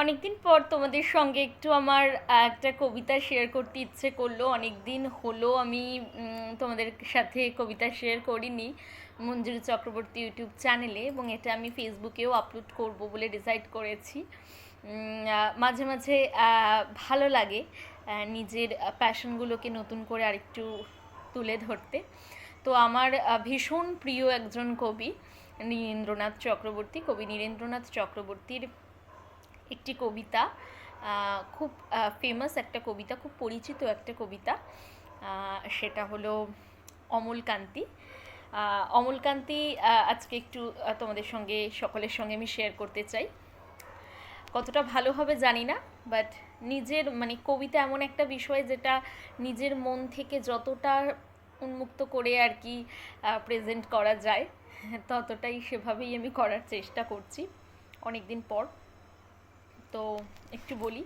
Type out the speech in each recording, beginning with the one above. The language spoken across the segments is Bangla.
অনেকদিন পর তোমাদের সঙ্গে একটু আমার একটা কবিতা শেয়ার করতে ইচ্ছে করল। অনেক দিন হলো আমি তোমাদের সাথে কবিতা শেয়ার করিনি মঞ্জুরি চক্রবর্তী ইউটিউব চ্যানেলে এবং এটা আমি ফেসবুকেও আপলোড করব বলে ডিসাইড করেছি। মাঝে মাঝে ভালো লাগে নিজের প্যাশনগুলোকে নতুন করে আরেকটু তুলে ধরতে। তো আমার ভীষণ প্রিয় একজন কবি, নীরেন্দ্রনাথ চক্রবর্তী। কবি নীরেন্দ্রনাথ চক্রবর্তীর একটি কবিতা খুব ফেমাস একটা কবিতা, খুব পরিচিত একটা কবিতা সেটা হলো অমলকান্তি। অমলকান্তি আজকে একটু তোমাদের সঙ্গে, সকলের সঙ্গে আমি শেয়ার করতে চাই। কতটা ভালো হবে জানি না বাট নিজের মানে কবিতা এমন একটা বিষয় যেটা নিজের মন থেকে যতটা উন্মুক্ত করে আর কি প্রেজেন্ট করা যায়, ততটাই সেভাবেই আমি করার চেষ্টা করছি অনেক দিন পর। তো একটু বলি।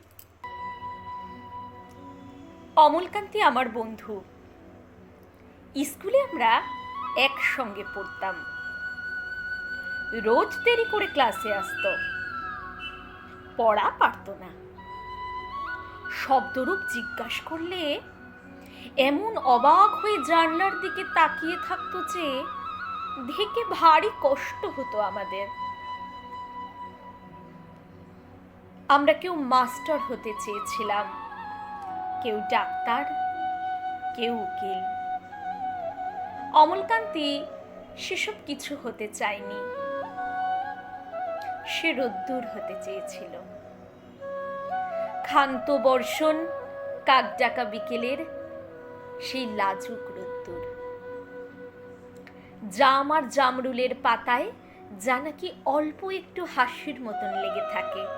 অমলকান্তি আমার বন্ধু। স্কুলে আমরা একসঙ্গে পড়তাম। রোজ দেরি করে ক্লাসে আসতো। পড়া পারতো না। শব্দরূপ জিজ্ঞাসা করলে এমন অবাক হয়ে জানলার দিকে তাকিয়ে থাকতো যে, দেখে ভারী কষ্ট হতো আমাদের। আমরা কেউ মাস্টার হতে চেয়েছিলাম। কেউ ডাক্তার, কেউ উকিল। অমলকান্তি সেসব কিছু হতে চায়নি। সে রোদ্দুর হতে চেয়েছিল। ক্ষান্ত বর্ষণ, কাকডাকা বিকেলের সেই লাজুক রোদ্দুর। জাম আর জামরুলের পাতায় যা নাকি অল্প একটু হাসির মতন লেগে থাকে।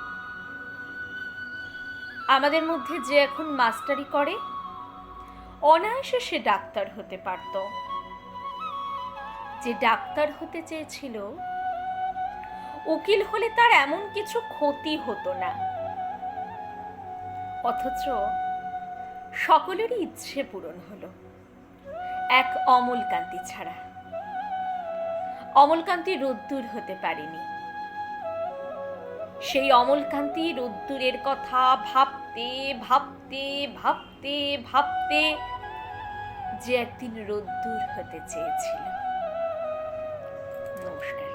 আমাদের মধ্যে যে এখন মাস্টারি করে, অনায়াসে সে ডাক্তার হতে পারত। যে ডাক্তার হতে চেয়েছিল, উকিল হলে তার এমন কিছু ক্ষতি হতো না। অথচ সকলেরই ইচ্ছে পূরণ হলো, এক অমলকান্তি ছাড়া। অমলকান্তি রোদ্দুর হতে পারেনি। সেই অমলকান্তি রোদ্দুরের কথা ভাবতে ভাবতে ভাবতে ভাবতে যে একদিন রোদ্দুর হতে চেয়েছিল। নমস্কার।